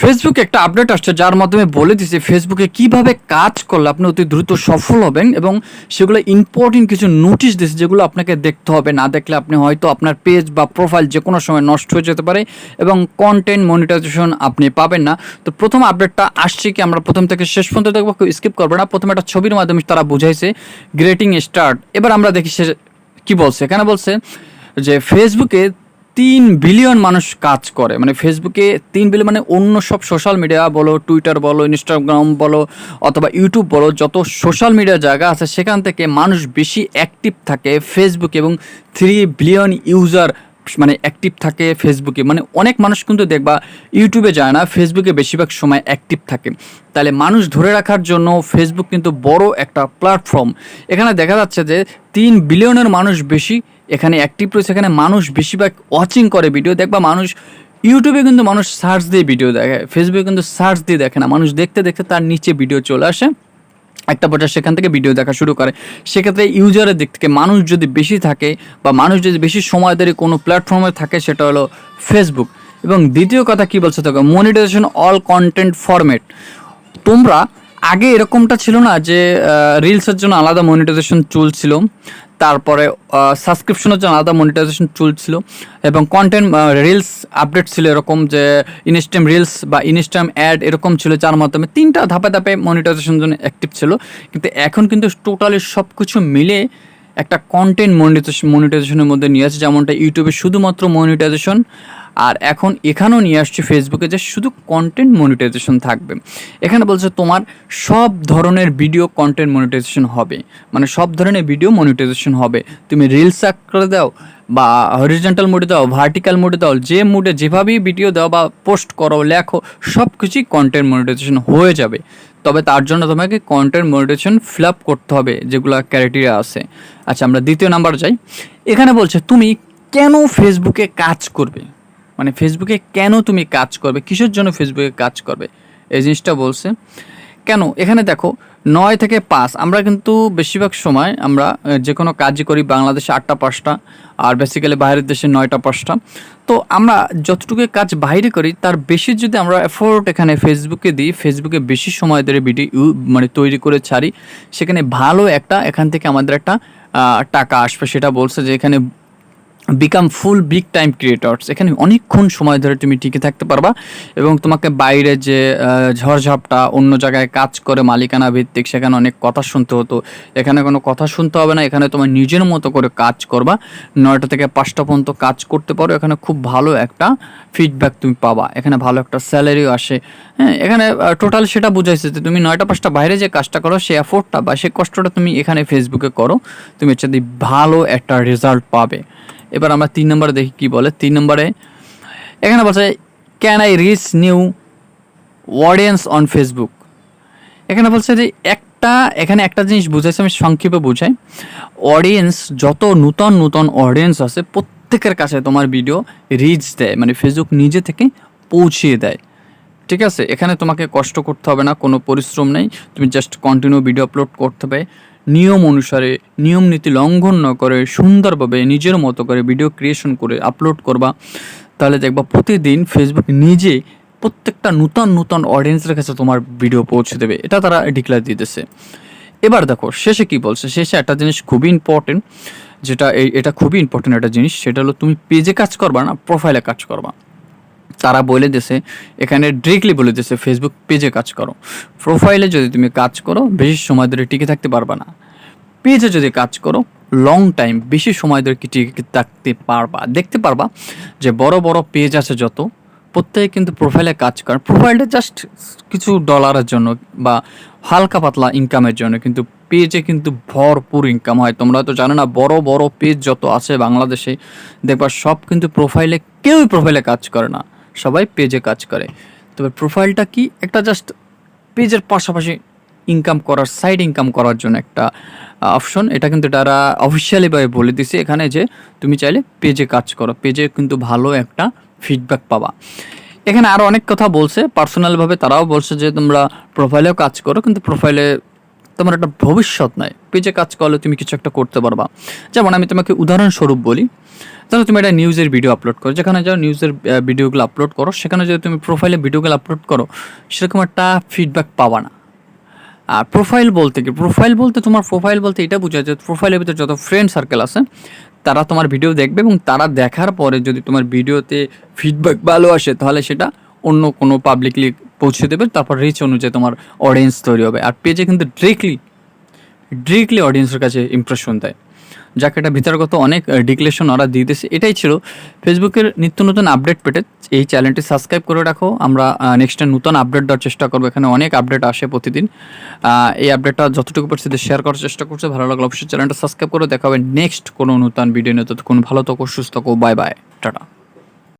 ফেসবুকে একটা আপডেট আসছে, যার মাধ্যমে বলে দিছে ফেসবুকে কীভাবে কাজ করলে আপনি অতি দ্রুত সফল হবেন এবং সেগুলো ইম্পর্টেন্ট কিছু নোটিশ দিচ্ছে যেগুলো আপনাকে দেখতে হবে। না দেখলে আপনি হয়তো আপনার পেজ বা প্রোফাইল যে কোনো সময় নষ্ট হয়ে যেতে পারে এবং কন্টেন্ট মনিটাইজেশন আপনি পাবেন না। তো প্রথম আপডেটটা আসছে কি, আমরা প্রথম থেকে শেষ পর্যন্ত দেখব, কেউ স্কিপ করবে না। প্রথমে একটা ছবির মাধ্যমে তারা বুঝাইছে গ্রেটিং স্টার্ট এবার আমরা দেখি সে কি বলছে। এখানে বলছে যে ফেসবুকে তিন বিলিয়ন মানুষ কাজ করে। মানে ফেসবুকে তিন বিলিয়ন মানে অন্য সব সোশ্যাল মিডিয়া বলো টুইটার বলো ইনস্টাগ্রাম বলো, অথবা ইউটিউব বলো, যত সোশ্যাল মিডিয়া জায়গা আছে, সেখান থেকে মানুষ বেশি অ্যাক্টিভ থাকে ফেসবুক এবং থ্রি বিলিয়ন ইউজার মানে অ্যাক্টিভ থাকে ফেসবুকে মানে অনেক মানুষ কিন্তু দেখবা ইউটিউবে যায় না ফেসবুকে বেশিরভাগ সময় অ্যাক্টিভ থাকে। তাহলে মানুষ ধরে রাখার জন্য ফেসবুক কিন্তু বড় একটা প্ল্যাটফর্ম এখানে দেখা যাচ্ছে যে তিন বিলিয়নের মানুষ বেশি এখানে অ্যাক্টিভ রয়েছে, এখানে মানুষ বেশিরভাগ ওয়াচিং করে ভিডিও দেখবা মানুষ ইউটিউবে কিন্তু মানুষ সার্চ দিয়ে ভিডিও দেখে ফেসবুকে কিন্তু সার্চ দিয়ে দেখে না। মানুষ দেখতে দেখতে তার নিচে ভিডিও চলে আসে। একটা পর্যায়ে সেখান থেকে ভিডিও দেখা শুরু করে। সেক্ষেত্রে ইউজারের দিক থেকে মানুষ যদি বেশি থাকে বা মানুষ যদি বেশি সময় ধরে কোনো প্ল্যাটফর্মে থাকে সেটা হলো ফেসবুক এবং দ্বিতীয় কথা কি বলছে তোকে? মনিটাইজেশন অল কন্টেন্ট ফরম্যাট তোমরা আগে এরকমটা ছিল না যে রিলসের জন্য আলাদা মনিটাইজেশন চলছিল তারপরে সাবস্ক্রিপশনের জন্য আলাদা মনিটাইজেশন চলছিল এবং কন্টেন্ট রিলস আপডেট ছিল এরকম যে ইনস্টাম রিলস বা ইনস্টাম অ্যাড এরকম ছিল, যার মাধ্যমে তিনটা ধাপে ধাপে মনিটাইজেশন জন্য অ্যাক্টিভ ছিল। কিন্তু এখন কিন্তু টোটালি সব কিছু মিলে একটা কন্টেন্ট মনিটাইজেশন মনিটাইজেশনের মধ্যে নিয়ে আসে, যেমনটা ইউটিউবে শুধুমাত্র মনিটাইজেশন আর এখন এখানেও নিয়ে আসছে ফেসবুকে যে শুধু কন্টেন্ট মনিটাইজেশন থাকবে। এখানে বলছে তোমার সব ধরনের ভিডিও কন্টেন্ট মনিটাইজেশন হবে। মানে সব ধরনের ভিডিও মনিটাইজেশন হবে। তুমি রিলস করে দাও বা হরিজেন্টাল মোডে দাও ভার্টিক্যাল মোডে দাও, যে মুডে যেভাবেই ভিডিও দাও বা পোস্ট করো, লেখো সব কিছুই কন্টেন্ট মনিটাইজেশন হয়ে যাবে। তবে তার জন্য তোমাকে কন্টেন্ট মনিটাইজেশন ফিল আপ করতে হবে, যেগুলো ক্যারেটেরিয়া আছে। আচ্ছা আমরা দ্বিতীয় নাম্বার যাই। এখানে বলছে, তুমি কেন ফেসবুকে কাজ করবে? মানে ফেসবুকে কেন তুমি কাজ করবে? কিসের জন্য ফেসবুকে কাজ করবে? এই জিনিসটা বলছে। কেন? এখানে দেখো, নয় থেকে পাঁচ, আমরা কিন্তু বেশিরভাগ সময় আমরা যে কোনো কাজই করি বাংলাদেশে আটটা পাঁচটা, আর বেসিক্যালি বাইরের দেশে নয়টা পাঁচটা। তো আমরা যতটুকু কাজ বাইরে করি, তার বেশি যদি আমরা এফোর্ট এখানে ফেসবুকে দিই ফেসবুকে বেশি সময় ধরে ভিডিও মানে তৈরি করে ছাড়ি, সেখানে ভালো একটা, এখান থেকে আমাদের একটা টাকা আসবে। সেটা বলছে যে এখানে become full big time creators এখানে অনেকক্ষণ সময় ধরে তুমি টিকে থাকতে পারবা এবং তোমাকে বাইরে যে ঝড়ঝাপটা, অন্য জায়গায় কাজ করে মালিকানা ভিত্তিক, সেখানে অনেক কথা শুনতে হতো। এখানে কোনো কথা শুনতে হবে না, এখানে তোমার নিজের মতো করে কাজ করবা। নয়টা থেকে পাঁচটা পর্যন্ত কাজ করতে পারো, এখানে খুব ভালো একটা ফিডব্যাক তুমি পাবা। এখানে ভালো একটা স্যালারিও আসে। হ্যাঁ এখানে টোটাল সেটা বুঝাইছে যে তুমি নয়টা, পাঁচটা বাইরে যে কাজটা করো সেই এফোর্টটা বা সেই কষ্টটা তুমি এখানে ফেসবুকে করো, তুমি হচ্ছে ভালো একটা রেজাল্ট পাবে। এবার আমরা তিন নম্বরে দেখি কি বলে। তিন নম্বরে, এখানে বলছে can I reach new audience on Facebook এখানে বলছে যে একটা, এখানে একটা জিনিস বুঝাইছে, আমি সংক্ষেপে বুঝাই। অডিয়েন্স যত নূতন নূতন অডিয়েন্স আছে, প্রত্যেকের কাছে তোমার ভিডিও রিচ দেয় মানে ফেসবুক নিজে থেকে পৌঁছিয়ে দেয়। ঠিক আছে? এখানে তোমাকে কষ্ট করতে হবে না, কোনো পরিশ্রম নেই, তুমি জাস্ট কন্টিনিউ ভিডিও আপলোড করতে হবে। নিয়ম অনুসারে নিয়ম নীতি লঙ্ঘন না করে সুন্দরভাবে নিজের মতো করে ভিডিও ক্রিয়েশন করে আপলোড করবা। তাহলে দেখবা প্রতিদিন ফেসবুক নিজে প্রত্যেকটা নূতন নূতন অডিয়েন্সের কাছে তোমার ভিডিও পৌঁছে দেবে। এটা তারা ডিক্লেয়ার দিতেছে। এবার দেখো, শেষে কি বলছে? শেষে একটা জিনিস খুবই ইম্পর্টেন্ট যেটা এটা খুবই ইম্পর্টেন্ট একটা জিনিস, সেটা হলো তুমি পেজে কাজ করবা না প্রোফাইলে কাজ করবা। তারা বলে দিছে এখানে ডিরেক্টলি বলে দিছে ফেসবুক পেজে কাজ করো। প্রোফাইলে যদি তুমি কাজ করো, বেশি সময় ধরে টিকে থাকতে পারবা না। পেজে যদি কাজ করো লং টাইম বেশি সময় ধরে টিকে থাকতে পারবা। দেখতে পারবা যে বড় বড় পেজ আছে যত, প্রত্যেকে কিন্তু প্রোফাইলে কাজ করে। প্রোফাইলটা জাস্ট কিছু ডলারের জন্য বা হালকা পাতলা ইনকামের জন্য কিন্তু পেজে কিন্তু ভরপুর ইনকাম হয়। তোমরা তো জানো না, বড় বড় পেজ যত আছে বাংলাদেশে, দেখবা সব কিন্তু প্রোফাইলে কেউই প্রোফাইলে কাজ করে না। সবাই পেজে কাজ করে। তবে প্রোফাইলটা কি? একটা জাস্ট পেজের পাশাপাশি ইনকাম করার সাইড ইনকাম করার জন্য একটা অপশন এটা কিন্তু তারা অফিসিয়ালিভাবে বলে দিছে এখানে যে তুমি চাইলে পেজে কাজ করো। পেজে কিন্তু ভালো একটা ফিডব্যাক পাবা। এখানে আরও অনেক কথা বলছে। পার্সোনালভাবে তারাও বলছে যে তোমরা প্রোফাইলেও কাজ করো, কিন্তু প্রোফাইলে তোমার একটা ভবিষ্যৎ নাই। পেজে কাজ করলে তুমি কিছু একটা করতে পারবা। যেমন আমি তোমাকে উদাহরণস্বরূপ বলি তাহলে তুমি একটা নিউজের ভিডিও আপলোড করো। যেখানে যাও নিউজের ভিডিওগুলো আপলোড করো, সেখানে যদি তুমি প্রোফাইলে ভিডিওগুলো আপলোড করো, সেরকম একটা ফিডব্যাক পাবা না। আর প্রোফাইল বলতে কি? প্রোফাইল বলতে তোমার প্রোফাইল বলতে এটা বোঝায় যে প্রোফাইলের ভিতরে যত ফ্রেন্ড সার্কেল আছে, তারা তোমার ভিডিও দেখবে এবং তারা দেখার পরে যদি তোমার ভিডিওতে ফিডব্যাক ভালো আসে, তাহলে সেটা অন্য কোনো পাবলিকলি পৌঁছে দেবে, তারপর রিচ অনুযায়ী তোমার অডিয়েন্স তৈরি হবে। আর পেজে কিন্তু ডিরেক্টলি ডিরেক্টলি অডিয়েন্সের কাছে ইমপ্রেশন দেয়। যাকে এটা ভিতরগত অনেক ডিক্লেশন ওরা দিয়ে দিয়েছে, এটাই ছিল ফেসবুকের নিত্য নতুন আপডেট পেটে এই চ্যানেলটি সাবস্ক্রাইব করে রাখো। আমরা নেক্সট নতুন আপডেট দেওয়ার চেষ্টা করব। এখানে অনেক আপডেট আসে প্রতিদিন। এই আপডেটটা যতটুকু পরিস্থিতি শেয়ার করার চেষ্টা করছে। ভালো লাগল অবশ্যই চ্যানেলটা সাবস্ক্রাইব করে। দেখা হবে নেক্সট কোনো নতুন ভিডিও নিয়ে। ততক্ষণ ভালো থাকো, সুস্থ থাকো বাই বাই টাটা।